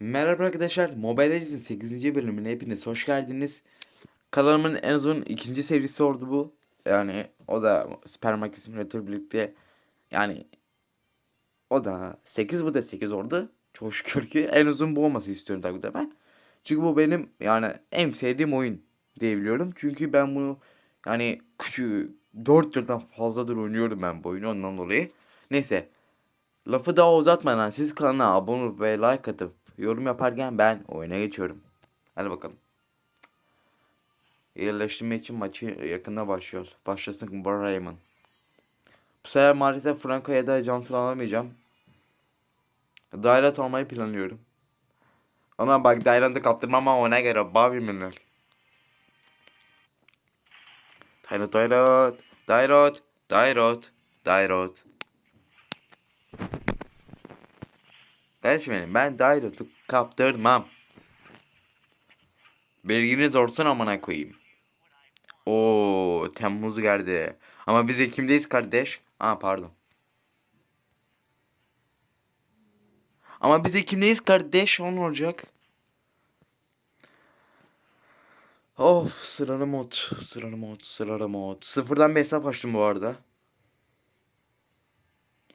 Merhaba arkadaşlar, Mobile Legends'in 8. bölümüne hepiniz hoş geldiniz. Kanalımın en uzun ikinci serisi oldu bu. Yani o da Supermarket Simulator birlikte yani o da 8 bu da 8 oldu. Çok şükür ki en uzun bu olması istiyorum tabii de ben. Çünkü bu benim yani en sevdiğim oyun diyebiliyorum. Çünkü ben bunu yani küçük 4 yıldan fazladır oynuyorum ben bu oyunu ondan dolayı. Neyse Lafı daha uzatmadan siz kanala abone olup ve like atıp yorum yaparken ben oyuna geçiyorum. Hadi bakalım. Yerleştirme için maçı yakında başlıyor. Başlasın Raymond. Bu sefer maalesef Franco ya da Johnson alamayacağım. Dairat almayı planlıyorum. Ama bak Dairat'ı kaptırmam ama ona göre Bobby Miller. Dairat, Dairat, Dairat, Dairat, Dairat. Kardeşim benim ben Dairot'u kaptırmam. Bilginiz olsun amına koyayım. Oo Temmuz geldi. Ama biz Ekim'deyiz kardeş. Aa pardon. Ama biz Ekim'deyiz kardeş. On olacak. Of sıralı mod. Sıralı mod. Sıralı mod. Sıfırdan bir hesap açtım bu arada.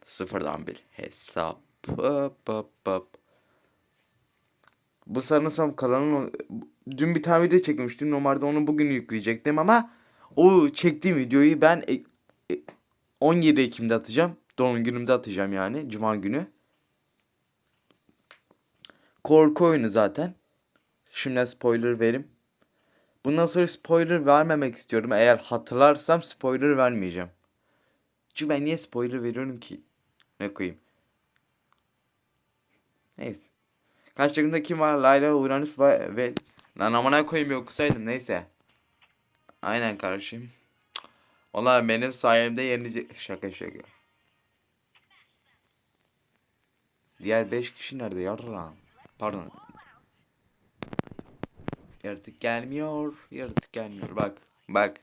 Sıfırdan bir hesap. Hop hop hop. Bu sanırsam kanalın dün bir tane video çekmiştim. Normalde onu bugün yükleyecektim ama o çektiğim videoyu ben e- e- 17 Ekim'de atacağım. Doğum günümde atacağım yani. Cuma günü. Korku oyunu zaten. Şimdi spoiler verim. Bundan sonra spoiler vermemek istiyorum. Eğer hatırlarsam spoiler vermeyeceğim. Çünkü ben niye spoiler veriyorum ki? Ne koyayım? Neyse. Kaç takımda kim var? Layla, Uranüs ve, ve... Lan amına koyayım yoksaydım neyse. Aynen kardeşim. Valla benim sayemde yenilecek. Şaka şaka. Diğer 5 kişi nerede yarram? Pardon. Yaratık gelmiyor. Yaratık gelmiyor. Bak. Bak.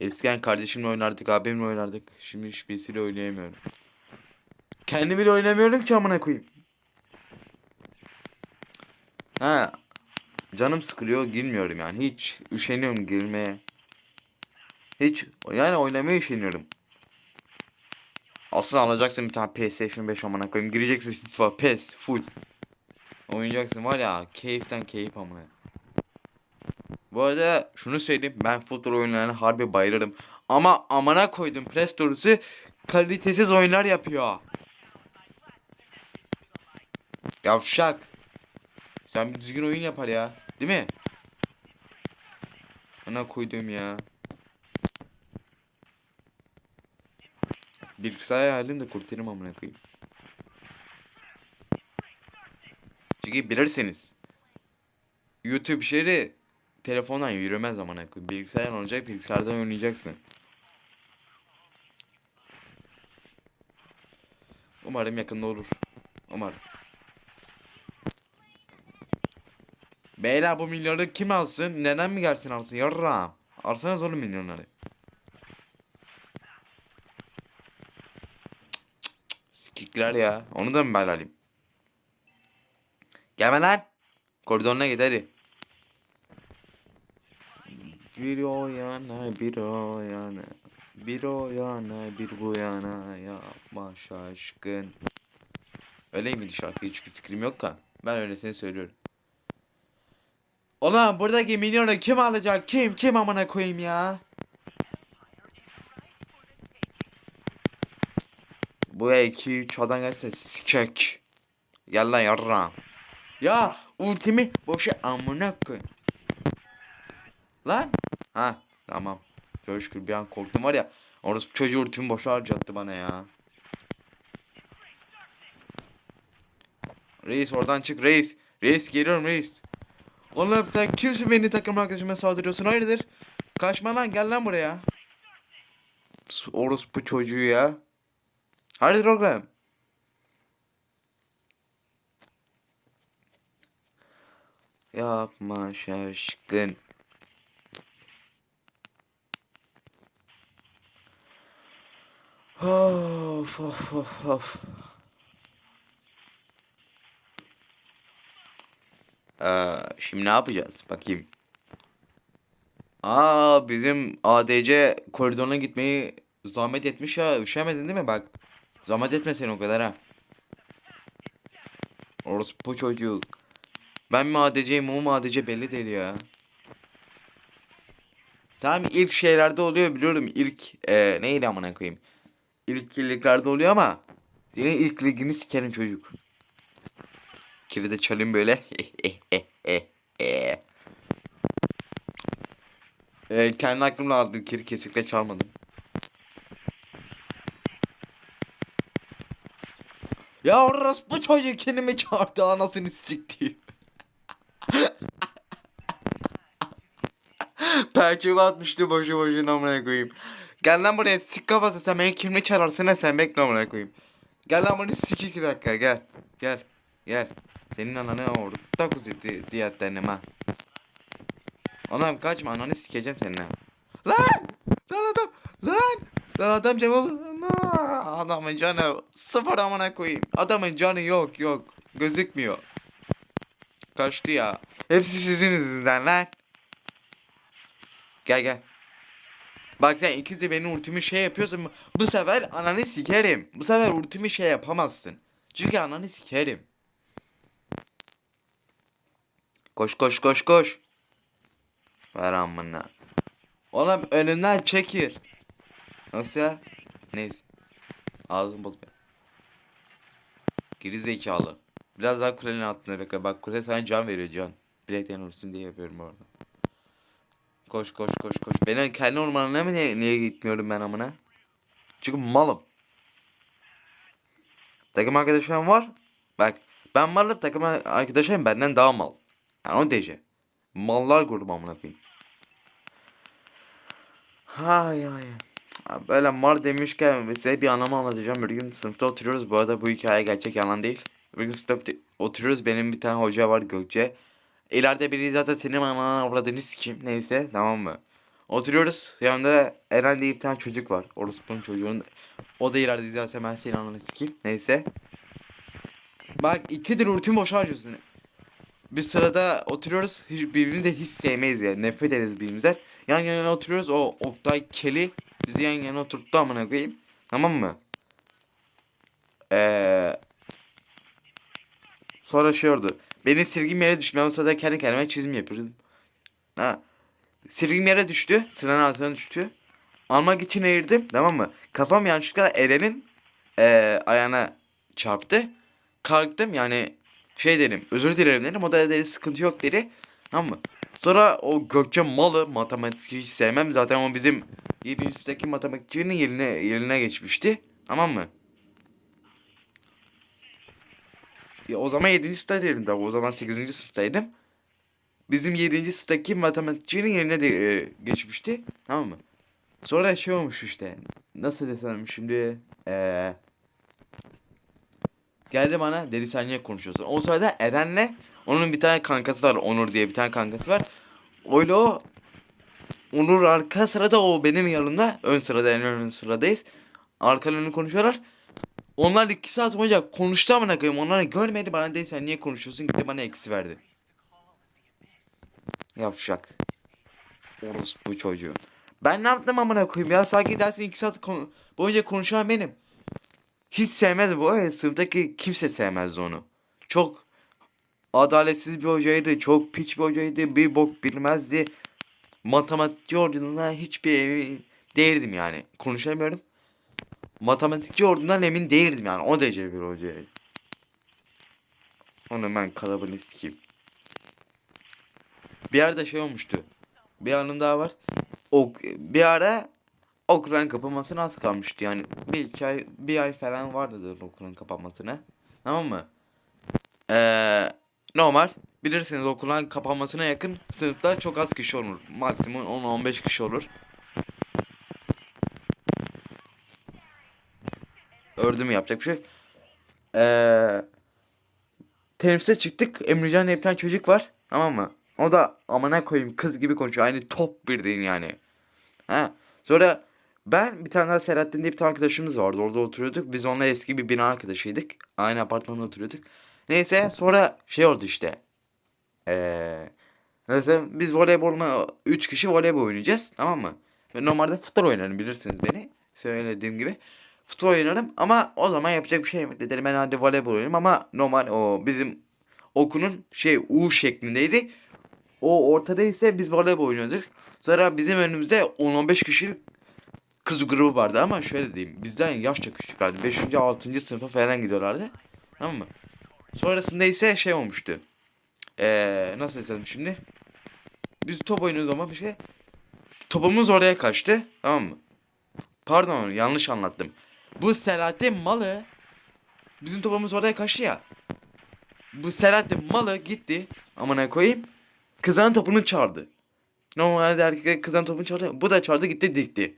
Eskiden kardeşimle oynardık, abimle oynardık. Şimdi hiçbirisiyle oynayamıyorum. Kendi bile oynamıyorum ki amına koyayım. Ha. Canım sıkılıyor girmiyorum yani. Hiç üşeniyorum girmeye. Hiç yani oynamaya üşeniyorum. Aslında alacaksın bir tane PlayStation 5 amına koyayım. Gireceksin FIFA, PES, full. Oynayacaksın var ya keyiften keyif amına. Bu arada şunu söyleyeyim ben futbol oyunlarına harbi bayılırım. Ama amana koydum Play Store'su kalitesiz oyunlar yapıyor. Yavşak. Sen bir düzgün oyun yapar ya. Değil mi? Ana koydum ya. Bir kısa hayalim de kurtarım amına koyayım. Çünkü bilirseniz YouTube işleri telefondan yürümez amına koyayım. Bilgisayar olacak, bilgisayardan oynayacaksın. Umarım yakında olur. Umarım. Beyler bu milyonu kim alsın? Neden mi gelsin alsın? Yarram. Alsanız oğlum milyonları. Sikikler ya. Onu da mı ben alayım? Gelme lan. Koridoruna git hadi. Bir o yana bir o yana. Bir o yana bir bu yana yapma şaşkın. Öyle miydi şarkı? Hiçbir fikrim yok ka. Ben öylesini söylüyorum. Ulan buradaki milyonu kim alacak? Kim? Kim amına koyayım ya? Bu 2 3 adam gelse sikek. Gel lan yarram. Ya ultimi boşa amına koy. Lan. Ha tamam. Çok şükür bir an korktum var ya. Orası çocuğu ultimi boşa harcattı bana ya. Reis oradan çık reis. Reis geliyorum reis. Oğlum sen kimsin beni takım arkadaşıma saldırıyorsun hayırdır? Kaçma lan gel lan buraya. Orospu çocuğu ya. Hayırdır oğlum? Yapma şaşkın. Of of of of. Ee, şimdi ne yapacağız? Bakayım. Aa bizim ADC koridoruna gitmeyi zahmet etmiş ya. Üşemedin değil mi? Bak. Zahmet etme sen o kadar ha. Orospu çocuk. Ben mi ADC'yim o mu ADC belli değil ya. Tamam ilk şeylerde oluyor biliyorum. İlk e, neydi amına koyayım. İlk liglerde oluyor ama senin ilk ligini sikerim çocuk. Kiri de çalayım böyle. e, kendi aklımla aldım. Kiri kesinlikle çalmadım. Ya orospu çocuk kendime çağırdı anasını sikti. Perçemi atmıştı boşu boşuna amına koyayım. Gel lan buraya sik kafası sen beni kimle çağırsana sen bekle amına koyayım. Gel lan buraya sik iki dakika gel. Gel. Gel. Senin ananı orada kuzutu diyetlerim ha. Anam kaçma ananı sikeceğim seninle. Lan! Lan adam! Lan! Lan adam. Ana! Adamın canı sıfır amına koyayım. Adamın canı yok yok. Gözükmüyor. Kaçtı ya. Hepsi sizin yüzünüzden lan. Gel gel. Bak sen ikisi de benim ultimi şey yapıyorsun. Bu sefer ananı sikerim. Bu sefer ultimi şey yapamazsın. Çünkü ananı sikerim. Koş koş koş koş. Ver amına. Oğlum önünden çekir. Yoksa neyse. Ağzım bozma. Geri zekalı. Biraz daha kulenin altında bekle. Bak kule sana can veriyor can. Bilek yanılsın diye yapıyorum orada. Koş koş koş koş. Ben kendi ormanına mı niye, niye gitmiyorum ben amına? Çünkü malım. Takım arkadaşım var. Bak ben malım takım arkadaşım benden daha mal. Yani o derece. Mallar grubu amına koyayım. Hay hay. Böyle mar demişken size bir anımı anlatacağım. Bir gün sınıfta oturuyoruz. Bu arada bu hikaye gerçek yalan değil. Bir gün sınıfta oturuyoruz. Benim bir tane hoca var Gökçe. İleride biri zaten senin anana avradını sikeyim. Neyse tamam mı? Oturuyoruz. Yanında Eren diye bir tane çocuk var. Orospu'nun çocuğun. O da ileride izlerse ben senin ananı sikeyim. Neyse. Bak ikidir ultimi boşa harcıyorsun. Bir sırada oturuyoruz. Hiç, birbirimizi hiç sevmeyiz yani. Nefret ederiz birbirimizden. Yan yana oturuyoruz. O Oktay Keli bizi yan yana oturttu amına koyayım. Tamam mı? Eee Sonra şey oldu. Benim silgim yere düştü. Ben o sırada kendi kendime çizim yapıyordum. Ha. Silgim yere düştü. Sıranın altına düştü. Almak için eğirdim. Tamam mı? Kafam yanlışlıkla Eren'in eee ayağına çarptı. Kalktım yani şey dedim. Özür dilerim dedim. O da dedi sıkıntı yok dedi. Tamam mı? Sonra o Gökçe malı matematik hiç sevmem. Zaten o bizim 7. sınıftaki matematikçinin yerine, yerine geçmişti. Tamam mı? Ya o zaman 7. sınıfta değilim tabi. O zaman 8. sınıftaydım. Bizim 7. sınıftaki matematikçinin yerine de e, geçmişti. Tamam mı? Sonra şey olmuş işte. Nasıl desem şimdi eee Geldi bana dedi sen niye konuşuyorsun? O sırada Eren'le onun bir tane kankası var. Onur diye bir tane kankası var. Öyle o Onur arka sırada o benim yanımda. Ön sırada en ön sıradayız. Arka konuşuyorlar. Onlar iki saat boyunca konuştu amına koyayım. Onlar görmedi bana dedi sen niye konuşuyorsun? Gitti bana eksi verdi. Yavşak. Orospu çocuğu. Ben ne yaptım amına koyayım ya? Sanki dersin iki saat konu boyunca konuşan benim. Hiç sevmez bu arada sınıftaki kimse sevmezdi onu. Çok adaletsiz bir hocaydı, çok piç bir hocaydı, bir bok bilmezdi. Matematikçi ordundan hiçbir evi değildim yani. Konuşamıyorum. Matematikçi ordundan emin değildim yani. O derece bir hocaydı. Onu ben kalabalığını sikeyim. Bir yerde şey olmuştu. Bir anım daha var. O, bir ara okulun kapanmasına az kalmıştı yani. Bir iki ay, bir ay falan vardı okulun kapanmasına. Tamam mı? Ee, normal. Bilirsiniz okulun kapanmasına yakın sınıfta çok az kişi olur. Maksimum 10-15 kişi olur. Ördüm yapacak bir şey. Ee, teneffüse çıktık. Emrecan diye bir tane çocuk var. Tamam mı? O da amına koyayım kız gibi konuşuyor. Aynı top birden yani. Ha. Sonra ben bir tane daha Selahattin diye bir tane arkadaşımız vardı. Orada oturuyorduk. Biz onunla eski bir bina arkadaşıydık. Aynı apartmanda oturuyorduk. Neyse sonra şey oldu işte. Ee, mesela biz voleyboluna 3 kişi voleybol oynayacağız tamam mı? Ben normalde futbol oynarım bilirsiniz beni. Söylediğim gibi. Futbol oynarım ama o zaman yapacak bir şey yok. Dedim ben hadi voleybol oynayayım ama normal o bizim okulun şey U şeklindeydi. O ortada ise biz voleybol oynuyorduk. Sonra bizim önümüzde 10-15 kişilik kız grubu vardı ama şöyle diyeyim. Bizden yaşça küçüklerdi. 5. 6. sınıfa falan gidiyorlardı. Tamam mı? Sonrasında ise şey olmuştu. Ee, nasıl desem şimdi? Biz top oynuyoruz ama bir şey. Topumuz oraya kaçtı. Tamam mı? Pardon yanlış anlattım. Bu Selahattin malı bizim topumuz oraya kaçtı ya. Bu Selahattin malı gitti. Amına koyayım. Kızların topunu çağırdı. Normalde erkekler kızların topunu çağırdı. Bu da çağırdı gitti dikti.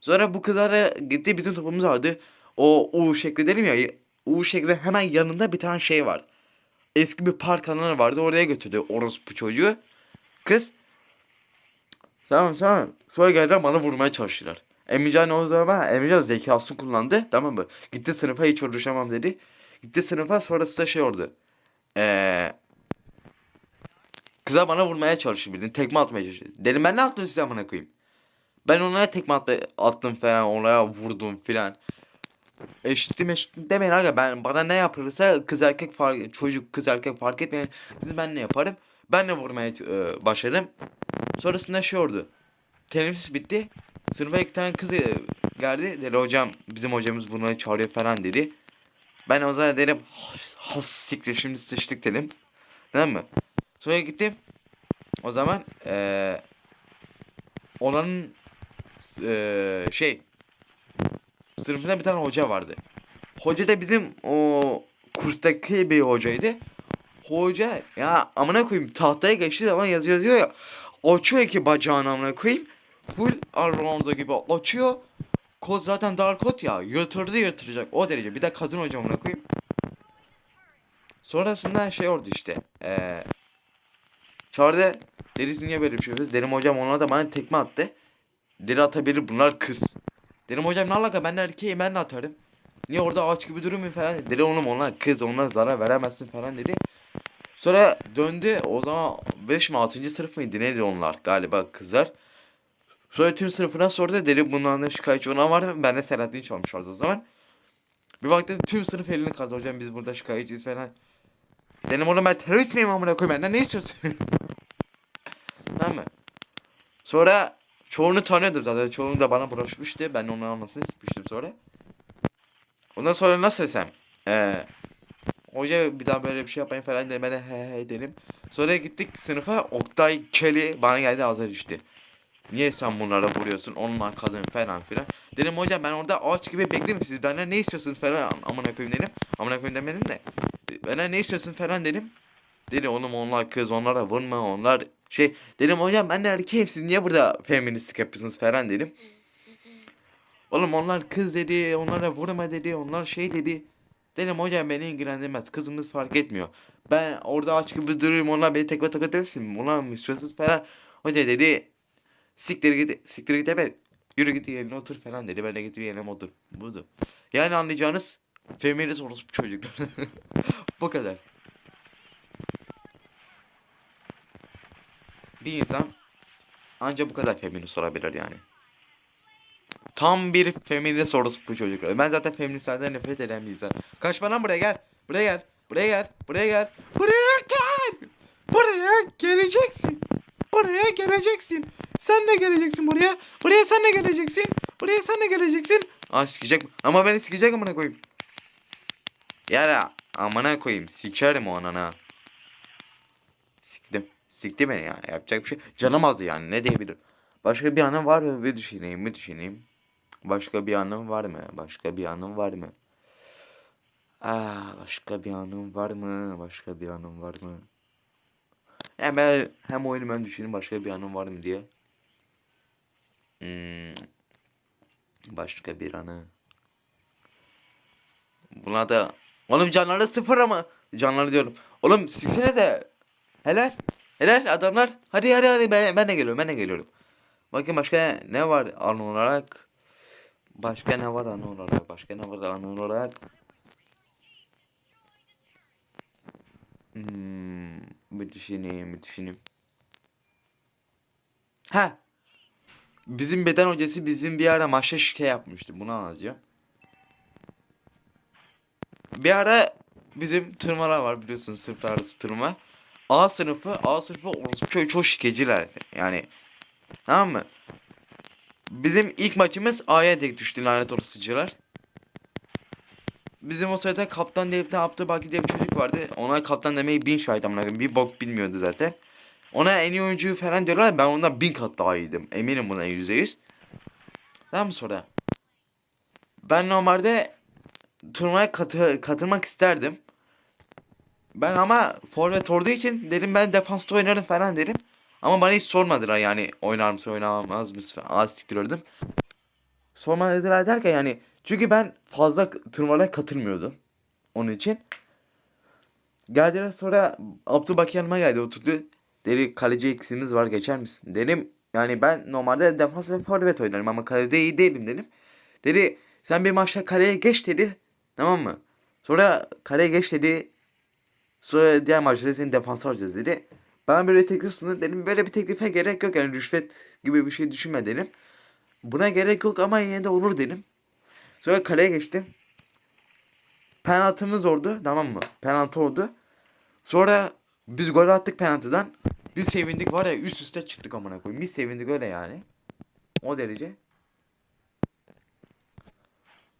Sonra bu kızlara gitti bizim topumuz vardı. O U şekli dedim ya. U şekli hemen yanında bir tane şey var. Eski bir park alanı vardı. Oraya götürdü orospu çocuğu. Kız. Tamam tamam. Sonra geldiler bana vurmaya çalıştılar. Emircan o zaman Emircan zekasını kullandı. Tamam mı? Gitti sınıfa hiç uğraşamam dedi. Gitti sınıfa sonrası da şey oldu. Eee Kıza bana vurmaya çalıştı bildin. Tekme atmaya çalıştı. Dedim ben ne yaptım size amına koyayım. Ben onlara tekme attım falan. Onlara vurdum filan. Eşittim eşittim demeyin aga ben bana ne yapılırsa kız erkek fark çocuk kız erkek fark etmiyor. Siz ben ne yaparım? Ben de vurmaya e, başladım. Sonrasında şey oldu. Teneffüs bitti. Sınıfa iki tane kız e, geldi. Dedi hocam bizim hocamız bunları çağırıyor falan dedi. Ben o zaman dedim has siktir şimdi sıçtık dedim. Tamam mı? Sonra gittim. O zaman eee onların eee şey sınıfında bir tane hoca vardı. Hoca da bizim o kurstaki bir hocaydı. Hoca ya amına koyayım tahtaya geçti zaman yazıyor yazıyor ya. Açıyor ki bacağını amına koyayım. Full Arrondo gibi açıyor. Kod zaten dar kod ya. Yatırdı yatıracak o derece. Bir de kadın hocam amına koyayım. Sonrasında şey oldu işte. Eee Çağırdı. Deriz niye böyle bir şey yapıyoruz? Derim hocam ona da bana tekme attı. Deri atabilir bunlar kız. Dedim hocam ne alaka ben de erkeğim ben de atarım. Niye orada ağaç gibi durmuyor falan dedi. Dedi oğlum onlar kız ona zarar veremezsin falan dedi. Sonra döndü o zaman 5 mi 6. sınıf mıydı neydi onlar galiba kızlar. Sonra tüm sınıfına sordu dedi bundan da şikayetçi olan var mı? Ben de Selahattin çalmışlardı o zaman. Bir baktım tüm sınıf elini kaldı hocam biz burada şikayetçiyiz falan. Dedim oğlum ben terörist miyim amına koyayım benden ne istiyorsun? tamam mı? Sonra çoğunu tanıyordum zaten. Çoğunu da bana bulaşmıştı. Ben onun anasını sıkmıştım sonra. Ondan sonra nasıl desem? Ee, hoca bir daha böyle bir şey yapmayın falan demene he he dedim. Sonra gittik sınıfa Oktay Kelly bana geldi azar işte. Niye sen bunlara vuruyorsun? Onlar kadın falan filan. Dedim hocam ben orada ağaç gibi bekleyeyim siz benden ne istiyorsunuz falan amına koyayım dedim. Amına koyayım demedim de. Bana ne istiyorsun falan dedim. Dedi oğlum onlar kız onlara vurma onlar şey dedim hocam ben de erkeğim siz niye burada feministik yapıyorsunuz falan dedim. Oğlum onlar kız dedi onlara vurma dedi onlar şey dedi. Dedim hocam beni ilgilendirmez kızımız fark etmiyor. Ben orada aç gibi duruyorum onlar beni tekme tokat etsin onlar mı istiyorsunuz falan. Hoca dedi siktir git siktir git hemen yürü git yerine otur falan dedi ben de gidip yerine otur. Budur. Yani anlayacağınız feminist orospu çocuklar. Bu kadar. Bir insan ancak bu kadar feminist olabilir yani. Tam bir feminist orospu çocuklar. Ben zaten feministlerden nefret eden bir insan. Kaçma lan buraya gel. Buraya gel. Buraya gel. Buraya gel. Buraya gel. Buraya geleceksin. Buraya geleceksin. Sen de geleceksin buraya. Buraya sen de geleceksin. Buraya sen de geleceksin. Aa sikecek. Ama beni sikecek amına koyayım. Yara amına koyayım. Sikerim o anana. Siktim. Sikti beni ya. Yapacak bir şey. Canım yani. Ne diyebilirim. Başka bir anım var mı? Bir düşüneyim. Bir düşüneyim. Başka bir anım var mı? Başka bir anım var mı? Aa, başka bir anım var mı? Başka bir anım var mı? Yani ben hem oyunu ben düşüneyim başka bir anım var mı diye. Hmm. Başka bir anı. Buna da Oğlum canları sıfır ama. Canları diyorum. Oğlum siksene de. Helal. Helal adamlar. Hadi hadi hadi ben, ben de geliyorum ben de geliyorum. Bakın başka ne var anı olarak. Başka ne var anı olarak. Başka ne var anı olarak. Hmm, bir düşüneyim bir düşüneyim. Ha. Bizim beden hocası bizim bir ara maçta şike yapmıştı. Bunu anlatacağım. Bir ara bizim tırmalar var biliyorsunuz arası tırma. A sınıfı, A sınıfı çok, çok şikeciler. Yani tamam mı? Bizim ilk maçımız A'ya tek düştü lanet olasıcılar. Bizim o sırada kaptan bir tane Abdülbaki diye bir çocuk vardı. Ona kaptan demeyi bin şahit amına. Bir bok bilmiyordu zaten. Ona en iyi oyuncuyu falan diyorlar. Ben ondan bin kat daha iyiydim. Eminim buna yüzde yüz. Tamam sonra? Ben normalde turnuvaya katı katılmak isterdim. Ben ama forvet olduğu için dedim ben defansta oynarım falan derim. Ama bana hiç sormadılar yani oynar mısın oynamaz mısın falan siktiriyordum. Sorma dediler derken yani çünkü ben fazla turnuvalara katılmıyordum. Onun için. Geldiler sonra Abdülbaki yanıma geldi oturdu. Dedi kaleci eksiğimiz var geçer misin? Dedim yani ben normalde defans ve forvet oynarım ama kalede iyi değilim dedim. Dedi sen bir maçta kaleye geç dedi. Tamam mı? Sonra kaleye geç dedi. Sonra diğer maçlarda seni defansa alacağız dedi. Bana böyle teklif sundu. Dedim böyle bir teklife gerek yok. Yani rüşvet gibi bir şey düşünme dedim. Buna gerek yok ama yine de olur dedim. Sonra kaleye geçtim. Penaltımız oldu. Tamam mı? Penaltı oldu. Sonra biz gol attık penaltıdan. Biz sevindik var ya üst üste çıktık amına koyayım. Biz sevindik öyle yani. O derece.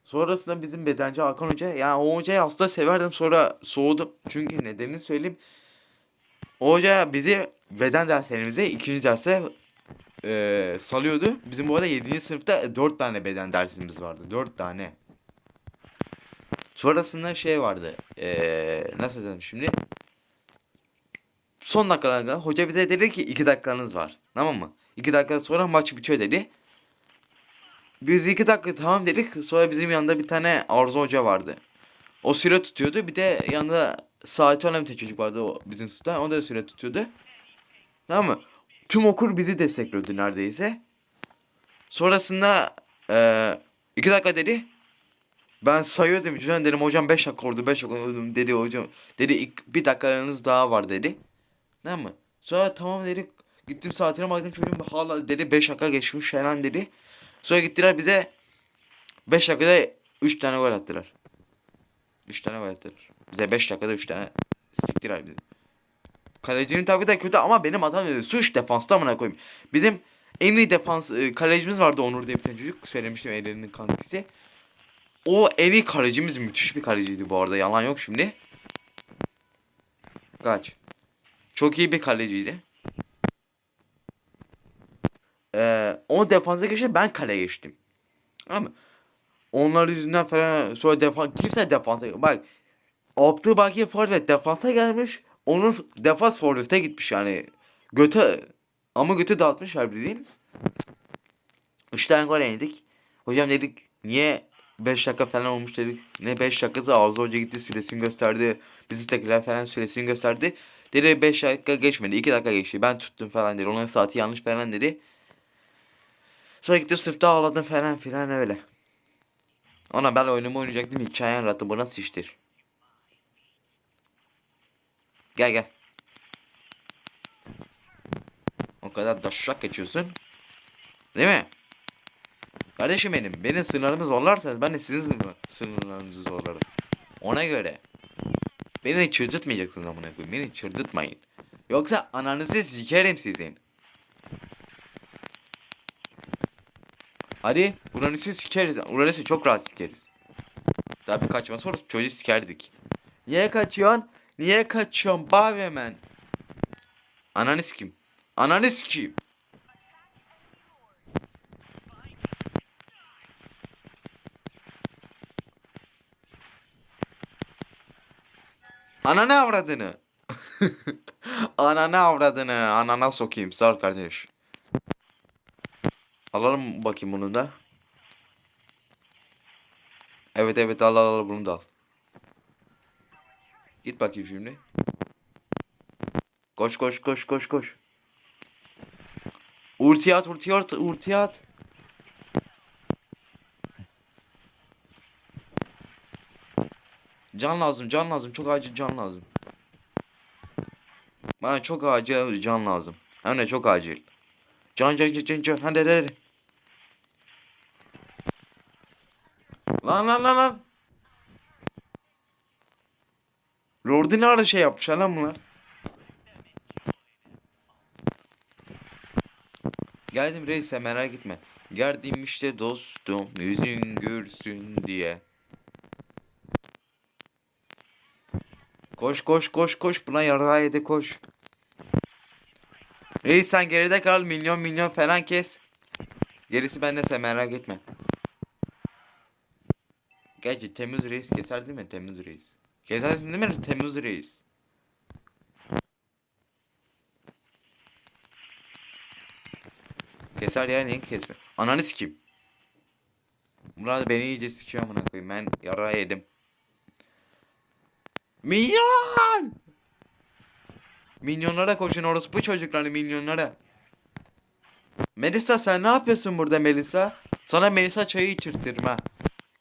Sonrasında bizim bedenci Hakan Hoca. Yani o hocayı aslında severdim sonra soğudum. Çünkü nedenini söyleyeyim. O hoca bizi beden derslerimizde ikinci derse e, salıyordu. Bizim bu arada 7. sınıfta 4 tane beden dersimiz vardı. 4 tane. Sonrasında şey vardı. E, nasıl dedim şimdi? Son dakikalarda hoca bize dedi ki 2 dakikanız var. Tamam mı? 2 dakika sonra maç bitiyor dedi. Biz 2 dakika tamam dedik. Sonra bizim yanında bir tane Arzu Hoca vardı. O süre tutuyordu. Bir de yanında saati olan tane çocuk vardı o bizim sınıfta. O da süre tutuyordu. Tamam mı? Tüm okul bizi destekliyordu neredeyse. Sonrasında eee iki dakika dedi. Ben sayıyordum. Cüzdan dedim hocam 5 dakika oldu 5 dakika oldu dedi hocam. Dedi "İk- bir dakikanız daha var dedi. Tamam mı? Sonra tamam dedik. Gittim saatine baktım çocuğum hala dedi 5 dakika geçmiş falan dedi. Sonra gittiler bize 5 dakikada 3 tane gol attılar. 3 tane gol attılar. Bize 5 dakikada 3 tane siktiler bizi. Kalecinin tabii de kötü ama benim hatam dedi. Suç defansta amına koyayım. Bizim en iyi defans e, kalecimiz vardı Onur diye bir tane çocuk. Söylemiştim ellerinin kankisi. O en iyi kalecimiz müthiş bir kaleciydi bu arada. Yalan yok şimdi. Kaç. Çok iyi bir kaleciydi. Ee, o defansa geçti ben kaleye geçtim. Ama onlar yüzünden falan sonra defans kimse defansa bak Abdülbaki forvet defansa gelmiş. Onun defans forvete gitmiş yani. Göte ama göte dağıtmışlar bildiğin. 3 tane gol yedik. Hocam dedik niye 5 dakika falan olmuş dedik. Ne 5 dakikası Arzu Hoca gitti süresini gösterdi. Bizimkiler falan süresini gösterdi. Dedi 5 dakika geçmedi 2 dakika geçti. Ben tuttum falan dedi. Onun saati yanlış falan dedi. Sonra gittim sınıfta ağladım falan filan öyle. Ona ben oyunumu oynayacaktım hikaye anlattı. Bu nasıl iştir? Gel gel. O kadar daşşak geçiyorsun. Değil mi? Kardeşim benim. Benim sınırlarımı zorlarsanız ben de sizin sınır, sınırlarınızı zorlarım. Ona göre. Beni çıldırtmayacaksınız amına koyayım. Beni çıldırtmayın. Yoksa ananızı sikerim sizin. Hadi Uranüs'ü sikeriz. Uranüs'ü çok rahat sikeriz. Daha bir kaçma sonra çocuğu sikerdik. Niye kaçıyorsun? Niye kaçıyorsun? Bağır hemen. Ananı sikeyim. Ananı sikeyim. Ananı avradını. Ananı avradını. Anana sokayım. Sağ ol kardeş. Alalım bakayım bunu da. Evet evet al al al bunu da al. Git bakayım şimdi. Koş koş koş koş koş. Ulti at ulti. Can lazım can lazım çok acil can lazım. Bana çok acil can lazım. Hem de çok acil. Can can can can. Hadi hadi hadi. Lan lan lan lan. Lord'u ne ara şey yapmışlar lan bunlar? Geldim reis sen merak etme. Geldim işte dostum yüzün görsün diye. Koş koş koş koş buna yarağı yedi koş. Reis sen geride kal milyon milyon falan kes. Gerisi bende sen merak etme. Gerçi temiz reis keser değil mi temiz reis? Kesersin değil mi temiz reis? Keser ya niye kesme? Ananı sikeyim. Da beni iyice sikiyor amına koyayım. Ben yara yedim. Minyon! Minyonlara koşun orospu çocukları minyonlara. Melisa sen ne yapıyorsun burada Melisa? Sana Melisa çayı içirtirim ha.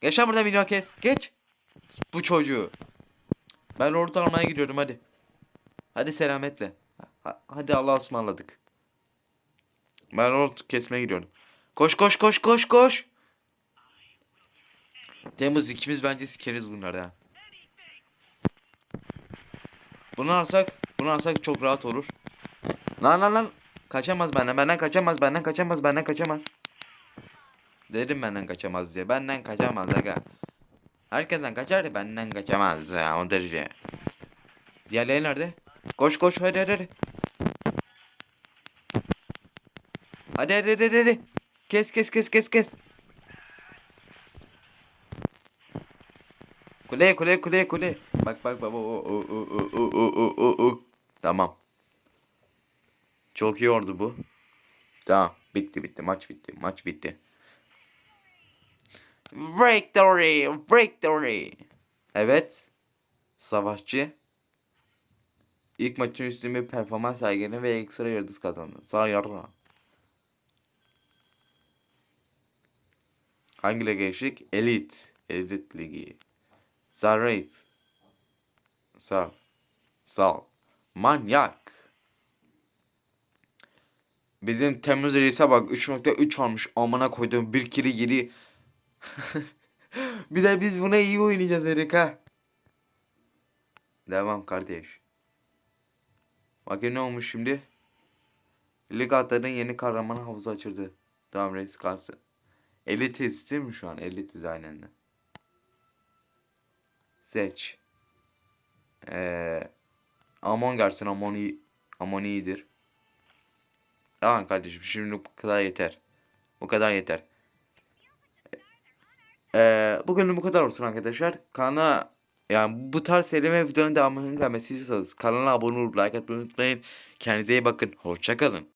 Geç lan burada minyon kes. Geç. Bu çocuğu. Ben orta almaya gidiyorum hadi. Hadi selametle. Ha- hadi Allah'a ısmarladık. Ben orta kesmeye gidiyorum. Koş koş koş koş koş. Temmuz ikimiz bence sikeriz bunları ha. Bunu alsak, bunu alsak çok rahat olur. Lan lan lan. Kaçamaz benden, benden kaçamaz, benden kaçamaz, benden kaçamaz. Dedim benden kaçamaz diye. Benden kaçamaz aga. Herkesten kaçar da benden kaçamaz ya o derece. Diğerleri nerede? Koş koş hadi hadi hadi. Hadi hadi hadi hadi. Kes kes kes kes kes. Kule kule kule kule. Bak bak bak. O, o, o, o, o, o, o, o. Tamam. Çok iyi oldu bu. Tamam. Bitti bitti. Maç bitti. Maç bitti. Victory! Victory! Evet. Savaşçı. İlk maçın üstün bir performans sergiledi ve ekstra yıldız kazandı. Sağ yarra. Hangi lige geçtik? Elite. Elite Ligi. Zarrate. Sağ. Sağ. Manyak. Bizim Temmuz Reis'e bak 3.3 almış amına koyduğum bir kili geri. bir de biz buna iyi oynayacağız Erik. Devam kardeş. Bakın ne olmuş şimdi? Lig atların yeni kahramanı havuzu açıldı. Tamam reis kalsın. Elitiz değil mi şu an? Elitiz aynen de. Seç. Ee, Amon gelsin. Amon iyi. Amon iyidir. Tamam kardeşim şimdi bu kadar yeter. Bu kadar yeter. Ee, bugün bu kadar olsun arkadaşlar. Kanala yani bu tarz serime videonun devamının gelmesi istiyorsanız kanala abone olup like atmayı unutmayın. Kendinize iyi bakın. Hoşçakalın.